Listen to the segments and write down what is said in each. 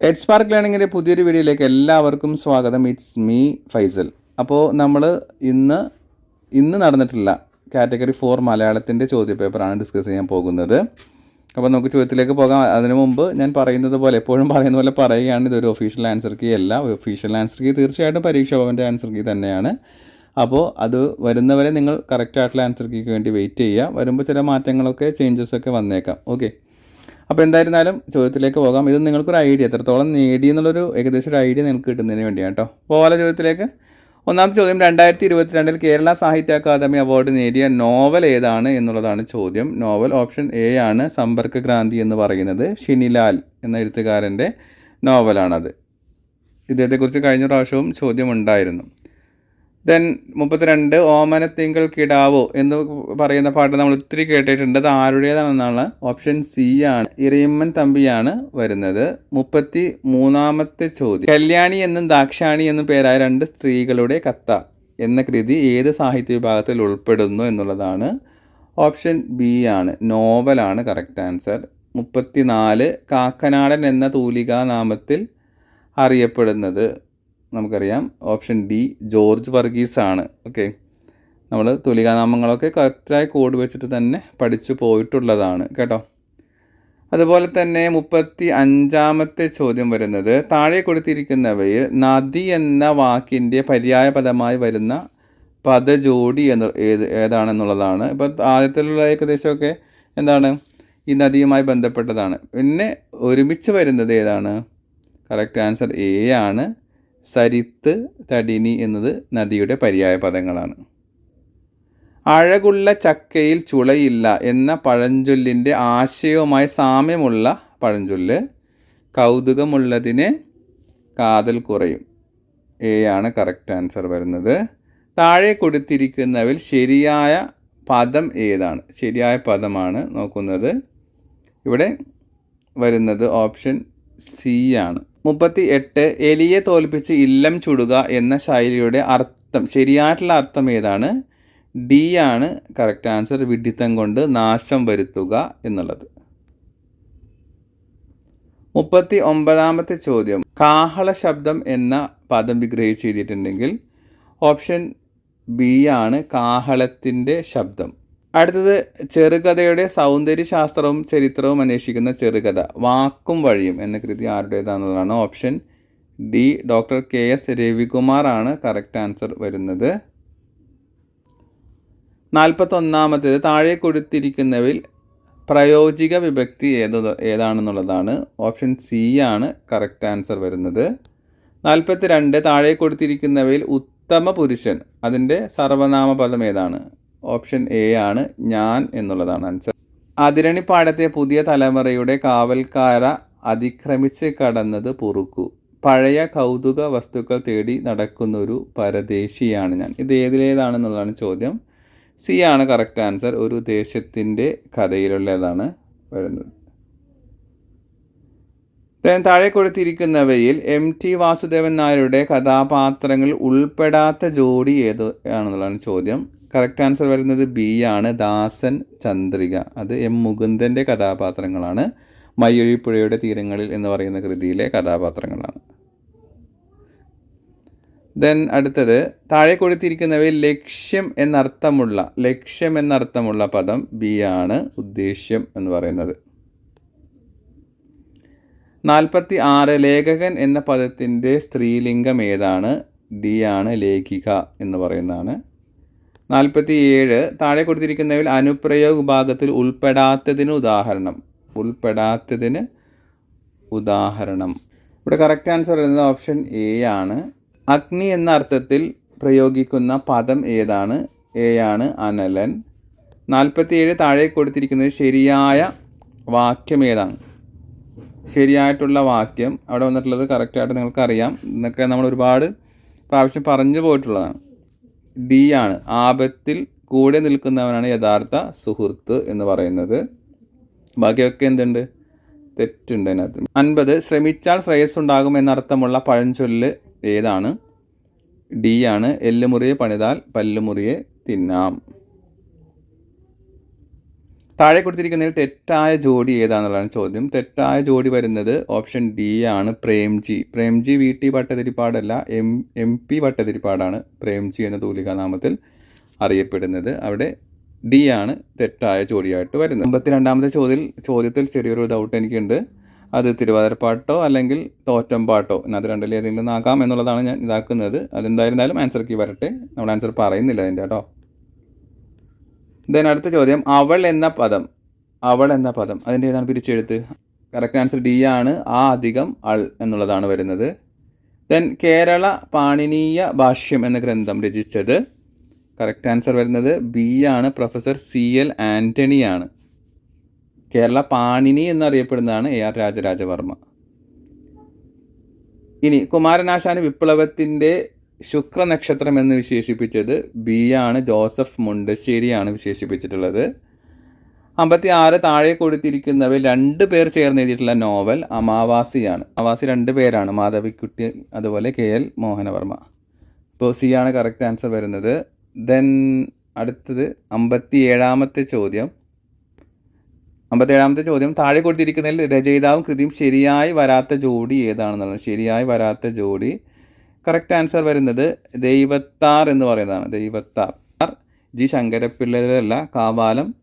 Ed spark ലേണിങ്ങിന്റെ പുതിയൊരു വീഡിയോയിലേക്ക് എല്ലാവർക്കും സ്വാഗതം. ഇറ്റ്സ് മീ ഫൈസൽ അപ്പോൾ നമ്മൾ ഇന്ന് ഇന്ന് നടന്നിട്ടില്ല കാറ്റഗറി ഫോർ മലയാളത്തിന്റെ ചോദ്യ പേപ്പറാണ് ഡിസ്കസ് ചെയ്യാൻ പോകുന്നത്. അപ്പോൾ നമുക്ക് ചോദ്യത്തിലേക്ക് പോകാം. അതിനു മുമ്പ് ഞാൻ പറയുന്നത് പോലെ എപ്പോഴും പറയുന്ന പോലെ പറയുകയാണ്. ഇതൊരു ഒഫീഷ്യൽ ആൻസർ കീ അല്ല. ഒഫീഷ്യൽ ആൻസർ കീ തീർച്ചയായിട്ടും പരീക്ഷ ഭവന്റെ ആൻസർ കീ തന്നെയാണ്. അപ്പോൾ അത് വരുന്നവരെ നിങ്ങൾ കറക്റ്റ് ആയിട്ടുള്ള ആൻസർ കീക്ക് വേണ്ടി വെയിറ്റ് ചെയ്യുക. വരുമ്പോൾ ചില മാറ്റങ്ങളൊക്കെ ചേഞ്ചസ് ഒക്കെ വന്നേക്കാം. ഓക്കെ അപ്പോൾ എന്തായിരുന്നാലും ചോദ്യത്തിലേക്ക് പോകാം. ഇത് നിങ്ങൾക്കൊരു ഐഡിയ എത്രത്തോളം നേടി എന്നുള്ളൊരു ഏകദേശം ഒരു ഐഡിയ നിങ്ങൾക്ക് കിട്ടുന്നതിന് വേണ്ടിയാണ് കേട്ടോ. പോലെ ചോദ്യത്തിലേക്ക്. ഒന്നാമത്തെ ചോദ്യം രണ്ടായിരത്തി ഇരുപത്തിരണ്ടിൽ കേരള സാഹിത്യ അക്കാദമി അവാർഡ് നേടിയ നോവൽ ഏതാണ് എന്നുള്ളതാണ് ചോദ്യം. നോവൽ ഓപ്ഷൻ എ ആണ് സമ്പർക്ക ക്രാന്തി എന്ന് പറയുന്നത് ഷിനിലാൽ എന്ന എഴുത്തുകാരന്റെ നോവലാണത്. ഇദ്ദേഹത്തെക്കുറിച്ച് കഴിഞ്ഞ പ്രാവശ്യവും ചോദ്യം ഉണ്ടായിരുന്നു. ദെൻ മുപ്പത്തിരണ്ട് ഓമനത്തിങ്കൾ കിടാവോ എന്ന് പറയുന്ന പാട്ട് നമ്മൾ ഒത്തിരി കേട്ടിട്ടുണ്ട്. അത് ആരുടേതാണെന്നാണ്? ഓപ്ഷൻ സി ആണ്. ഇറിയമ്മൻ തമ്പിയാണ് വരുന്നത്. മുപ്പത്തി മൂന്നാമത്തെ ചോദ്യം. കല്യാണി എന്നും ദാക്ഷാണി എന്നും പേരായ രണ്ട് സ്ത്രീകളുടെ കത്ത എന്ന കൃതി ഏത് സാഹിത്യ വിഭാഗത്തിൽ ഉൾപ്പെടുന്നു എന്നുള്ളതാണ്. ഓപ്ഷൻ ബി ആണ്. നോവലാണ് കറക്റ്റ് ആൻസർ. മുപ്പത്തിനാല് കാക്കനാടൻ എന്ന തൂലികാ നാമത്തിൽ അറിയപ്പെടുന്നത്. നമുക്കറിയാം. ഓപ്ഷൻ ഡി ജോർജ് വർഗീസ് ആണ് ഓക്കെ. നമ്മൾ തുലികാനാമങ്ങളൊക്കെ കറക്റ്റായി കോഡ് വെച്ചിട്ട് തന്നെ പഠിച്ചു പോയിട്ടുള്ളതാണ്. കേട്ടോ. അതുപോലെ തന്നെ മുപ്പത്തി അഞ്ചാമത്തെ ചോദ്യം വരുന്നത് താഴെ കൊടുത്തിരിക്കുന്നവയിൽ നദി എന്ന വാക്കിന്റെ പര്യായ പദമായി വരുന്ന പദജോഡി എന്ന് ഏത് ഏതാണെന്നുള്ളതാണ്. ഇപ്പോൾ ആദ്യത്തിലുള്ള ഏകദേശമൊക്കെ എന്താണ്? ഈ നദിയുമായി ബന്ധപ്പെട്ടതാണ്. പിന്നെ ഒരുമിച്ച് വരുന്നത് ഏതാണ്? കറക്റ്റ് ആൻസർ എ ആണ്. സരിത്ത് തടിനി എന്നത് നദിയുടെ പര്യായ പദങ്ങളാണ്. അഴകുള്ള ചക്കയിൽ ചുളയില്ല എന്ന പഴഞ്ചൊല്ലിന്റെ ആശയവുമായി സാമ്യമുള്ള പഴഞ്ചൊല്ല് കൗതുകമുള്ളതിന് കാതൽ കുറയും. എ ആണ് കറക്റ്റ് ആൻസർ വരുന്നത്. താഴെ കൊടുത്തിരിക്കുന്നതിൽ ശരിയായ പദം ഏതാണ്? ശരിയായ പദമാണ് നോക്കുന്നത്. ഇവിടെ വരുന്നത് ഓപ്ഷൻ സി ആണ്. മുപ്പത്തി എട്ട് എലിയെ തോൽപ്പിച്ച് ഇല്ലം ചുടുക എന്ന ശൈലിയുടെ അർത്ഥം ശരിയായിട്ടുള്ള അർത്ഥം ഏതാണ്? ഡി ആണ് കറക്റ്റ് ആൻസർ വിഡിത്തം കൊണ്ട് നാശം വരുത്തുക എന്നുള്ളത്. മുപ്പത്തി ഒമ്പതാമത്തെ ചോദ്യം. കാഹള ശബ്ദം എന്ന പദം വിഗ്രഹിച്ച് ചെയ്തിട്ടുണ്ടെങ്കിൽ ഓപ്ഷൻ ബി ആണ് കാഹളത്തിന്റെ ശബ്ദം. അടുത്തത് ചെറുകഥയുടെ സൗന്ദര്യശാസ്ത്രവും ചരിത്രവും അന്വേഷിക്കുന്ന ചെറുകഥ വാക്കും വഴിയും എന്ന കൃതി ആരുടേതാണെന്നുള്ളതാണ് option D. Doctor K. S. Ravikumar ആണ് കറക്റ്റ് ആൻസർ വരുന്നത്. നാൽപ്പത്തൊന്നാമത്തേത് താഴെ കൊടുത്തിരിക്കുന്നവയിൽ പ്രയോജിക വിഭക്തി ഏത് ഏതാണെന്നുള്ളതാണ് ഓപ്ഷൻ സി ആണ് കറക്റ്റ് ആൻസർ വരുന്നത്. നാൽപ്പത്തി രണ്ട് താഴെ കൊടുത്തിരിക്കുന്നവയിൽ ഉത്തമ പുരുഷൻ അതിന്റെ സർവനാമപദം ഏതാണ്? ഓപ്ഷൻ എ ആണ് ഞാൻ എന്നുള്ളതാണ് ആൻസർ അതിരണിപ്പാടത്തെ പുതിയ തലമുറയുടെ കാവൽക്കാര അതിക്രമിച്ച് കടന്നത് പൊറുക്കു. പഴയ കൗതുക വസ്തുക്കൾ തേടി നടക്കുന്നൊരു പരദേശിയാണ് ഞാൻ. ഇത് ഏതിലേതാണെന്നുള്ളതാണ് ചോദ്യം. സി ആണ് കറക്റ്റ് ആൻസർ ഒരു ദേശത്തിന്റെ കഥയിലുള്ളതാണ് വരുന്നത്. താഴെ കൊടുത്തിരിക്കുന്നവയിൽ എം ടി വാസുദേവൻ നായരുടെ കഥാപാത്രങ്ങൾ ഉൾപ്പെടാത്ത ജോഡി ഏത് ആണെന്നുള്ളതാണ് ചോദ്യം. കറക്റ്റ് ആൻസർ വരുന്നത് ബി ആണ്. ദാസൻ ചന്ദ്രിക. അത് എം മുകുന്ദന്റെ കഥാപാത്രങ്ങളാണ്. മയ്യൊഴിപ്പുഴയുടെ തീരങ്ങളിൽ എന്ന് പറയുന്ന കൃതിയിലെ കഥാപാത്രങ്ങളാണ്. ദെൻ അടുത്തത് താഴെ കൊടുത്തിരിക്കുന്നവയിൽ ലക്ഷ്യം എന്നർത്ഥമുള്ള ലക്ഷ്യം എന്നർത്ഥമുള്ള പദം ബി ആണ് ഉദ്ദേശ്യം എന്ന് പറയുന്നത്. നാൽപ്പത്തി ആറ് ലേഖകൻ എന്ന പദത്തിന്റെ സ്ത്രീലിംഗം ഏതാണ്? ഡി ആണ് ലേഖിക എന്ന് പറയുന്നതാണ്. നാൽപ്പത്തി ഏഴ് താഴെ കൊടുത്തിരിക്കുന്നതിൽ അനുപ്രയോഗ വിഭാഗത്തിൽ ഉൾപ്പെടാത്തതിന് ഉദാഹരണം. ഉൾപ്പെടാത്തതിന് ഉദാഹരണം. ഇവിടെ കറക്റ്റ് ആൻസർ വരുന്നത് ഓപ്ഷൻ എ ആണ്. അഗ്നി എന്ന അർത്ഥത്തിൽ പ്രയോഗിക്കുന്ന പദം ഏതാണ്? എ ആണ് അനലൻ. നാൽപ്പത്തിയേഴ് താഴെ കൊടുത്തിരിക്കുന്നത് ശരിയായ വാക്യം ഏതാണ്? ശരിയായിട്ടുള്ള വാക്യം. അവിടെ വന്നിട്ടുള്ളത് കറക്റ്റായിട്ട് നിങ്ങൾക്കറിയാം. എന്നൊക്കെ നമ്മൾ ഒരുപാട് പ്രാവശ്യം പറഞ്ഞു പോയിട്ടുള്ളതാണ്. ഡി ആണ്. ആപത്തിൽ കൂടെ നിൽക്കുന്നവനാണ് യഥാർത്ഥ സുഹൃത്ത് എന്ന് പറയുന്നത്. ബാക്കിയൊക്കെ എന്തുണ്ട്? തെറ്റുണ്ട് അതിനകത്ത്. അൻപത് ശ്രമിച്ചാൽ ശ്രേയസ് ഉണ്ടാകും എന്നർത്ഥമുള്ള പഴഞ്ചൊല്ല് ഏതാണ്? ഡി ആണ്. എല്ലുമുറിയെ പണിതാൽ പല്ലുമുറിയെ തിന്നാം. താഴെ കൊടുത്തിരിക്കുന്നതിൽ തെറ്റായ ജോഡി ഏതാണെന്നുള്ളതാണ് ചോദ്യം. തെറ്റായ ജോഡി വരുന്നത് ഓപ്ഷൻ ഡി ആണ് പ്രേംജി. പ്രേംജി വി ടി ഭട്ടതിരിപ്പാടല്ല എം എം പി ഭട്ടതിരിപ്പാടാണ് പ്രേംജി എന്ന തൂലികാനാമത്തിൽ അറിയപ്പെടുന്നത്. അവിടെ ഡി ആണ് തെറ്റായ ജോഡിയായിട്ട് വരുന്നത്. അമ്പത്തി രണ്ടാമത്തെ ചോദ്യത്തിൽ ചോദ്യത്തിൽ ചെറിയൊരു ഡൗട്ട് എനിക്കുണ്ട്. അത് തിരുവാതിരപ്പാട്ടോ അല്ലെങ്കിൽ തോറ്റമ്പാട്ടോ? അത് രണ്ടിൽ ഏതെങ്കിലും ആകാം എന്നുള്ളതാണ് ഞാൻ ഇതാക്കുന്നത്. അതെന്തായിരുന്നാലും ആൻസർ കീ വരട്ടെ. നമ്മൾ ആൻസർ പറയുന്നില്ല അതിന്റെ കേട്ടോ. ദെൻ അടുത്ത ചോദ്യം അവൾ എന്ന പദം. അവൾ എന്ന പദം. അതിന്റെ ഏതാണ് പിരിച്ചെഴുത്ത് കറക്റ്റ് ആൻസർ ഡി ആണ്. ആ അധികം അൾ എന്നുള്ളതാണ് വരുന്നത്. ദെൻ കേരള പാണിനീയ ഭാഷ്യം എന്ന ഗ്രന്ഥം രചിച്ചത്. കറക്റ്റ് ആൻസർ വരുന്നത് ബി ആണ്. പ്രൊഫസർ സി എൽ ആന്റണി ആണ്. കേരള പാണിനി എന്നറിയപ്പെടുന്നതാണ് എ ആർ രാജരാജവർമ്മ. ഇനി കുമാരനാശാന് വിപ്ലവത്തിന്റെ ശുക്രനക്ഷത്രം എന്ന് വിശേഷിപ്പിച്ചത് ബി ആണ് ജോസഫ് മുണ്ടശ്ശേരിയാണ് വിശേഷിപ്പിച്ചിട്ടുള്ളത്. അമ്പത്തി ആറ് താഴെ കൊടുത്തിരിക്കുന്നവയിൽ രണ്ട് പേർ ചേർന്ന് എഴുതിയിട്ടുള്ള നോവൽ അമാവാസിയാണ്. അമാവാസി രണ്ട് പേരാണ് മാധവിക്കുട്ടി അതുപോലെ കെ എൽ മോഹനവർമ്മ. ഇപ്പോൾ സി ആണ് കറക്റ്റ് ആൻസർ വരുന്നത്. ദെൻ അടുത്തത് അമ്പത്തി ഏഴാമത്തെ ചോദ്യം. അമ്പത്തേഴാമത്തെ ചോദ്യം താഴെ കൊടുത്തിരിക്കുന്നതിൽ രചയിതാവും കൃതിയും ശരിയായി വരാത്ത ജോഡി ഏതാണെന്നുള്ളത് ശരിയായി വരാത്ത ജോഡി കറക്റ്റ് ആൻസർ വരുന്നത് ദൈവത്താർ എന്ന് പറയുന്നതാണ്. ദൈവത്താർ. ജി ശങ്കരപ്പിള്ളരല്ല കാവാലം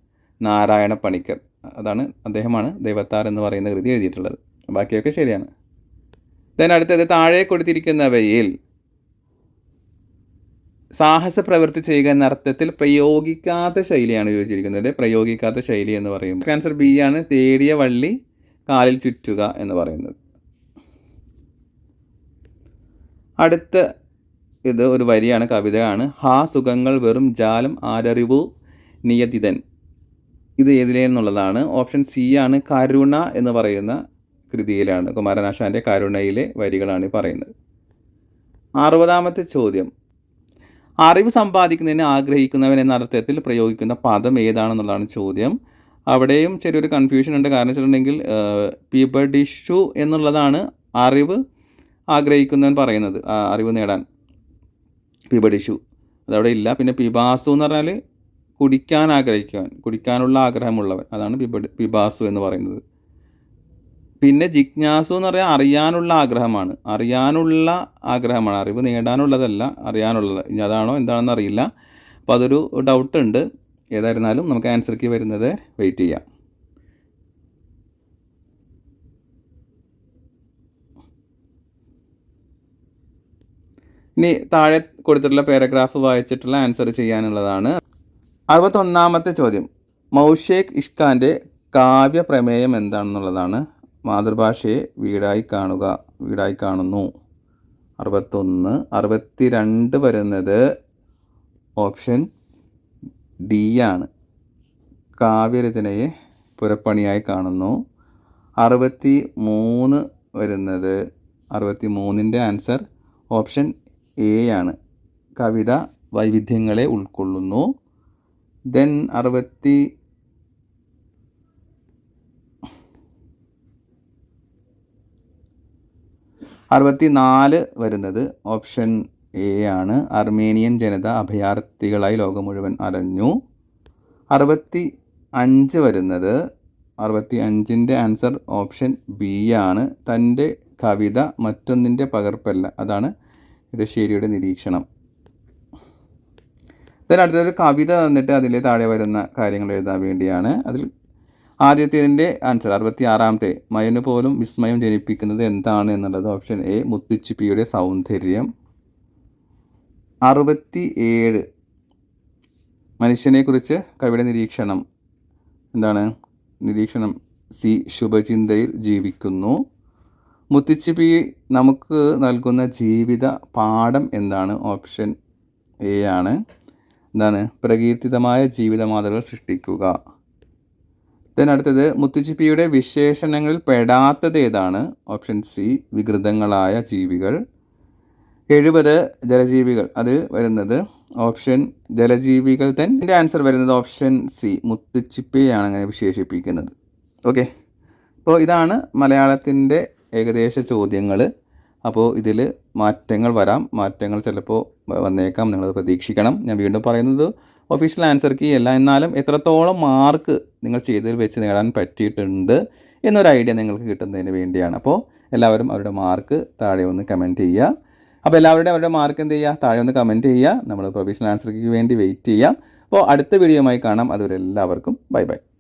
നാരായണ പണിക്കർ. അതാണ് അദ്ദേഹമാണ് ദൈവത്താർ എന്ന് പറയുന്ന കൃതി എഴുതിയിട്ടുള്ളത്. ബാക്കിയൊക്കെ ശരിയാണ്. ദെൻ അടുത്തത് താഴെ കൊടുത്തിരിക്കുന്നവയിൽ സാഹസ പ്രവൃത്തി ചെയ്യുക എന്ന അർത്ഥത്തിൽ പ്രയോഗിക്കാത്ത ശൈലിയാണ് ഉപയോഗിച്ചിരിക്കുന്നത്. പ്രയോഗിക്കാത്ത ശൈലി എന്ന് പറയുമ്പോൾ ആൻസർ ബി ആണ് തേടിയ വള്ളി കാലിൽ ചുറ്റുക എന്ന് പറയുന്നത്. അടുത്ത ഇത് ഒരു വരിയാണ് കവിതയാണ്. ഹാ സുഖങ്ങൾ വെറും ജാലം ആരറിവു നിയതിതൻ. ഇത് ഏതിലേന്നുള്ളതാണ് ഓപ്ഷൻ സി ആണ് കരുണ എന്ന് പറയുന്ന കൃതിയിലാണ്. കുമാരനാശാന്റെ കരുണയിലെ വരികളാണ് പറയുന്നത്. അറുപതാമത്തെ ചോദ്യം. അറിവ് സമ്പാദിക്കുന്നതിന് ആഗ്രഹിക്കുന്നവൻ എന്ന അർത്ഥത്തിൽ പ്രയോഗിക്കുന്ന പദം ഏതാണെന്നുള്ളതാണ് ചോദ്യം. അവിടെയും ചെറിയൊരു കൺഫ്യൂഷൻ ഉണ്ട്. കാരണം വെച്ചിട്ടുണ്ടെങ്കിൽ പിബഡിഷു എന്നുള്ളതാണ് അറിവ്. ആഗ്രഹിക്കുന്നവൻ പറയുന്നത് അറിവ് നേടാൻ. പിബഡിഷു അതവിടെ ഇല്ല. പിന്നെ പിബാസു എന്ന് പറഞ്ഞാൽ കുടിക്കാൻ ആഗ്രഹിക്കുവാൻ കുടിക്കാനുള്ള ആഗ്രഹമുള്ളവൻ. അതാണ് പിബഡി പിബാസു എന്ന് പറയുന്നത്. പിന്നെ ജിജ്ഞാസു എന്ന് പറയാൻ അറിയാനുള്ള ആഗ്രഹമാണ്. അറിയാനുള്ള ആഗ്രഹമാണ്. അറിവ് നേടാനുള്ളതല്ല അറിയാനുള്ളത്. ഇനി അതാണോ എന്താണെന്ന് അറിയില്ല. അപ്പോൾ അതൊരു ഡൗട്ട് ഉണ്ട്. ഏതായിരുന്നാലും നമുക്ക് ആൻസർക്ക് വരുന്നത് വെയിറ്റ് ചെയ്യാം. ഇനി താഴെ കൊടുത്തിട്ടുള്ള പാരഗ്രാഫ് വായിച്ചിട്ടുള്ള ആൻസർ ചെയ്യാനുള്ളതാണ്. അറുപത്തൊന്നാമത്തെ ചോദ്യം. മൗഷേഖ് ഇഷ്കാന്റെ കാവ്യ പ്രമേയം എന്താണെന്നുള്ളതാണ് മാതൃഭാഷയെ വീടായി കാണുക വീടായി കാണുന്നു. അറുപത്തൊന്ന് അറുപത്തി രണ്ട് വരുന്നത് ഓപ്ഷൻ ഡി ആണ്. കാവ്യരചനയെ പുരപ്പണിയായി കാണുന്നു. അറുപത്തി മൂന്ന് വരുന്നത് അറുപത്തി മൂന്നിന്റെ ആൻസർ ഓപ്ഷൻ എ ആണ്. കവിത വൈവിധ്യങ്ങളെ ഉൾക്കൊള്ളുന്നു. ദെൻ അറുപത്തി അറുപത്തി നാല് വരുന്നത് ഓപ്ഷൻ എ ആണ്. അർമേനിയൻ ജനത അഭയാർത്ഥികളായി ലോകം മുഴുവൻ അലഞ്ഞു അറുപത്തി അഞ്ച് വരുന്നത് അറുപത്തി അഞ്ചിന്റെ ആൻസർ ഓപ്ഷൻ ബി ആണ്. തന്റെ കവിത മറ്റൊന്നിന്റെ പകർപ്പല്ല. അതാണ് ഇടശ്ശേരിയുടെ നിരീക്ഷണം. then അടുത്തൊരു കവിത തന്നിട്ട് അതിൽ താഴെ വരുന്ന കാര്യങ്ങൾ എഴുതാൻ വേണ്ടിയാണ്. അതിൽ ആദ്യത്തേതിന്റെ ആൻസർ അറുപത്തി ആറാമത്തെ മയന് പോലും വിസ്മയം ജനിപ്പിക്കുന്നത് എന്താണ് എന്നുള്ളത് ഓപ്ഷൻ എ മുത്തുച്ചിപ്പിയുടെ സൗന്ദര്യം. അറുപത്തി ഏഴ് മനുഷ്യനെക്കുറിച്ച് കവിയുടെ നിരീക്ഷണം. എന്താണ്? നിരീക്ഷണം സി ശുഭചിന്തയിൽ ജീവിക്കുന്നു. മുത്തുച്ചിപ്പി നമുക്ക് നൽകുന്ന ജീവിത പാഠം എന്താണ്? ഓപ്ഷൻ എ ആണ്. എന്താണ്? പ്രകീർത്തിതമായ ജീവിത മാതൃകൾ സൃഷ്ടിക്കുക അടുത്തത് മുത്തുച്ചിപ്പിയുടെ വിശേഷണങ്ങളിൽ പെടാത്തത് ഏതാണ്? ഓപ്ഷൻ സി വികൃതങ്ങളായ ജീവികൾ. എഴുപത് ജലജീവികൾ. അത് വരുന്നത് ഓപ്ഷൻ ജലജീവികൾ തന്നെ എന്റെ ആൻസർ വരുന്നത് ഓപ്ഷൻ സി മുത്തുച്ചിപ്പിയാണ് അങ്ങനെ വിശേഷിപ്പിക്കുന്നത്. ഓക്കെ അപ്പോൾ ഇതാണ് മലയാളത്തിന്റെ ഏകദേശ ചോദ്യങ്ങൾ അപ്പോൾ ഇതിൽ മാറ്റങ്ങൾ വരാം. മാറ്റങ്ങൾ ചിലപ്പോൾ വന്നേക്കാം. നിങ്ങൾ പ്രതീക്ഷിക്കണം. ഞാൻ വീണ്ടും പറയുന്നത് ഒഫീഷ്യൽ ആൻസർ കീ അല്ല എന്നാലും എത്രത്തോളം മാർക്ക് നിങ്ങൾ ചെയ്തതിൽ വെച്ച് നേടാൻ പറ്റിയിട്ടുണ്ട് എന്നൊരു ഐഡിയ നിങ്ങൾക്ക് കിട്ടുന്നതിന് വേണ്ടിയാണ്. അപ്പോൾ എല്ലാവരും അവരുടെ മാർക്ക് താഴെ ഒന്ന് കമന്റ് ചെയ്യുക. അപ്പോൾ എല്ലാവരുടെയും അവരുടെ മാർക്ക് എന്ത് ചെയ്യുക? താഴെ ഒന്ന് കമന്റ് ചെയ്യുക. നമ്മൾ പ്രൊഫീഷണൽ ആൻസർക്ക് വേണ്ടി വെയിറ്റ് ചെയ്യാം. അപ്പോൾ അടുത്ത വീഡിയോയുമായി കാണാം. അതുവരെ എല്ലാവർക്കും ബൈ ബൈ